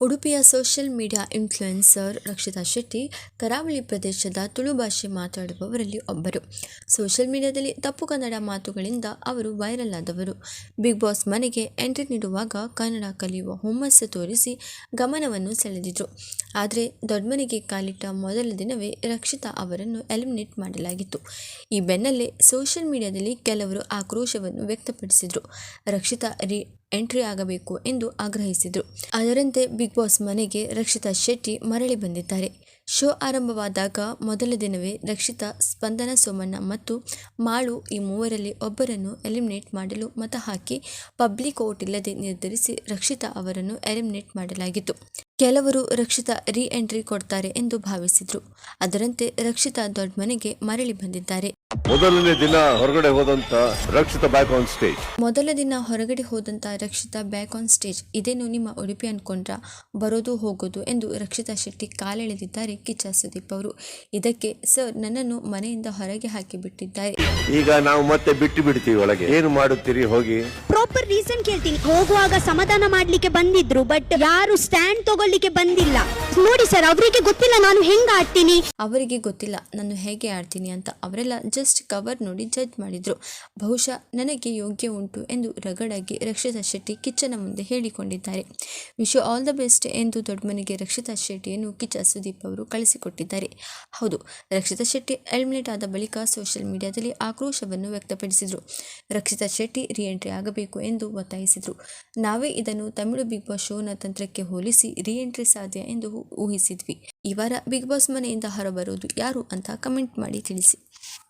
ಉಡುಪಿಯ social media influencer Rakshita Shetty ಕರಾವಳಿ ಪ್ರದೇಶದ ತುಳು ಭಾಷೆ ಮಾತಾಡುವವರಲ್ಲಿ ಒಬ್ಬರು. ಸೋಷಿಯಲ್ ಮೀಡಿಯಾದಲ್ಲಿ ತಪ್ಪು ಕನ್ನಡ ಮಾತುಗಳಿಂದ ಅವರು ವೈರಲ್ ಆದವರು. ಬಿಗ್ ಬಾಸ್ ಮನೆಗೆ ಎಂಟ್ರಿ ನೀಡುವಾಗ ಕನ್ನಡ ಕಲಿಯುವ ಹುಮ್ಮಸ್ಸು ತೋರಿಸಿ ಗಮನವನ್ನು ಸೆಳೆದಿದ್ರು. ಆದರೆ ದೊಡ್ಡಮನೆಗೆ ಕಾಲಿಟ್ಟ ಮೊದಲ ದಿನವೇ ರಕ್ಷಿತಾ ಅವರನ್ನು ಎಲಿಮಿನೇಟ್ ಮಾಡಲಾಗಿತ್ತು. ಈ ಬೆನ್ನಲ್ಲೇ ಸೋಷಿಯಲ್ ಮೀಡಿಯಾದಲ್ಲಿ ಕೆಲವರು ಆಕ್ರೋಶವನ್ನು ವ್ಯಕ್ತಪಡಿಸಿದರು. ರಕ್ಷಿತಾ ರಿ ಎಂಟ್ರಿ ಆಗಬೇಕು ಎಂದು ಆಗ್ರಹಿಸಿದರು. ಅದರಂತೆ ಬಿಗ್ ಬಾಸ್ ಮನೆಗೆ ರಕ್ಷಿತಾ ಶೆಟ್ಟಿ ಮರಳಿ ಬಂದಿದ್ದಾರೆ. ಶೋ ಆರಂಭವಾದಾಗ ಮೊದಲ ದಿನವೇ ರಕ್ಷಿತಾ, ಸ್ಪಂದನ ಸೋಮಣ್ಣ ಮತ್ತು ಮಾಳು ಈ ಮೂವರಲ್ಲಿ ಒಬ್ಬರನ್ನು ಎಲಿಮಿನೇಟ್ ಮಾಡಲು ಮತ ಹಾಕಿ ಪಬ್ಲಿಕ್ ವೋಟ್ ಇಲ್ಲದೆ ನಿರ್ಧರಿಸಿ ರಕ್ಷಿತಾ ಅವರನ್ನು ಎಲಿಮಿನೇಟ್ ಮಾಡಲಾಗಿತ್ತು. ಕೆಲವರು ರಕ್ಷಿತಾ ರೀ ಎಂಟ್ರಿ ಕೊಡ್ತಾರೆ ಎಂದು ಭಾವಿಸಿದರು. ಅದರಂತೆ ರಕ್ಷಿತಾ ದೊಡ್ಡ ಮನೆಗೆ ಮರಳಿ ಬಂದಿದ್ದಾರೆ. ಮೊದಲನೇ ದಿನ ಹೊರಗಡೆ ಹೋದಂತ ರಕ್ಷಿತ ಬ್ಯಾಕ್ ಆನ್ ಸ್ಟೇಜ್ ಮೊದಲ ದಿನ ಹೊರಗಡೆ ಹೋದಂತ ರಕ್ಷಿತಾ ಬ್ಯಾಕ್ ಆನ್ ಸ್ಟೇಜ್ ಇದೇನು ನಿಮ್ಮ ಉಡುಪಿ ಅನ್ಕೊಂಡ್ರ ಬರೋದು ಹೋಗೋದು ಎಂದು ರಕ್ಷಿತಾ ಶೆಟ್ಟಿ ಕಾಲೆಳೆದಿದ್ದಾರೆ ಕಿಚ್ಚ ಸುದೀಪ್ ಅವರು. ಇದಕ್ಕೆ ಸರ್ ನನ್ನನ್ನು ಮನೆಯಿಂದ ಹೊರಗೆ ಹಾಕಿ ಬಿಟ್ಟಿದ್ದಾರೆ. ಈಗ ನಾವು ಮತ್ತೆ ಬಿಟ್ಟು ಬಿಡ್ತೀವಿ ಒಳಗೆ. ಏನು ಮಾಡುತ್ತೀರಿ ಹೋಗಿ? ಪ್ರಾಪರ್ ರೀಸನ್ ಕೇಳ್ತೀನಿ. ಹೋಗುವಾಗ ಸಮಾಧಾನ ಮಾಡ್ಲಿಕ್ಕೆ ಬಂದಿದ್ರು ಬಟ್ ಯಾರು ಸ್ಟ್ಯಾಂಡ್ ತಗೊಳ್ಳಿಕ್ಕೆ ಬಂದಿಲ್ಲ. ನೋಡಿ ಸರ್ ಅವರಿಗೆ ಗೊತ್ತಿಲ್ಲ ನಾನು ಹೆಂಗ್ ಆಡ್ತೀನಿ. ಅವರಿಗೆ ಗೊತ್ತಿಲ್ಲ ನಾನು ಹೇಗೆ ಆಡ್ತೀನಿ ಅಂತ. ಅವರೆಲ್ಲ ಜಸ್ಟ್ ಕವರ್ ನೋಡಿ ಜಡ್ಜ್ ಮಾಡಿದರು. ಬಹುಶಃ ನನಗೆ ಯೋಗ್ಯ ಉಂಟು ಎಂದು ರಗಡಾಗಿ ರಕ್ಷಿತಾ ಶೆಟ್ಟಿ ಕಿಚ್ಚನ ಮುಂದೆ ಹೇಳಿಕೊಂಡಿದ್ದಾರೆ. ವಿಶ್ ಆಲ್ ದ ಬೆಸ್ಟ್ ಎಂದು ದೊಡ್ಡಮನೆಗೆ ರಕ್ಷಿತಾ ಶೆಟ್ಟಿಯನ್ನು ಕಿಚ್ಚ ಸುದೀಪ್ ಅವರು ಕಳಿಸಿಕೊಟ್ಟಿದ್ದಾರೆ. ಹೌದು, ರಕ್ಷಿತಾ ಶೆಟ್ಟಿ ಎಲಿಮಿನೇಟ್ ಆದ ಬಳಿಕ ಸೋಷಿಯಲ್ ಮೀಡಿಯಾದಲ್ಲಿ ಆಕ್ರೋಶವನ್ನು ವ್ಯಕ್ತಪಡಿಸಿದರು. ರಕ್ಷಿತಾ ಶೆಟ್ಟಿ ರಿಎಂಟ್ರಿ ಆಗಬೇಕು ಎಂದು ಒತ್ತಾಯಿಸಿದರು. ನಾವೇ ಇದನ್ನು ತಮಿಳು ಬಿಗ್ ಬಾಸ್ ಶೋನ ತಂತ್ರಕ್ಕೆ ಹೋಲಿಸಿ ರಿಎಂಟ್ರಿ ಸಾಧ್ಯ ಎಂದು ಊಹಿಸಿದ್ವಿ. ಈ ವಾರ ಬಿಗ್ ಬಾಸ್ ಮನೆಯಿಂದ ಹೊರಬರೋದು ಯಾರು ಅಂತ ಕಮೆಂಟ್ ಮಾಡಿ ತಿಳಿಸಿ.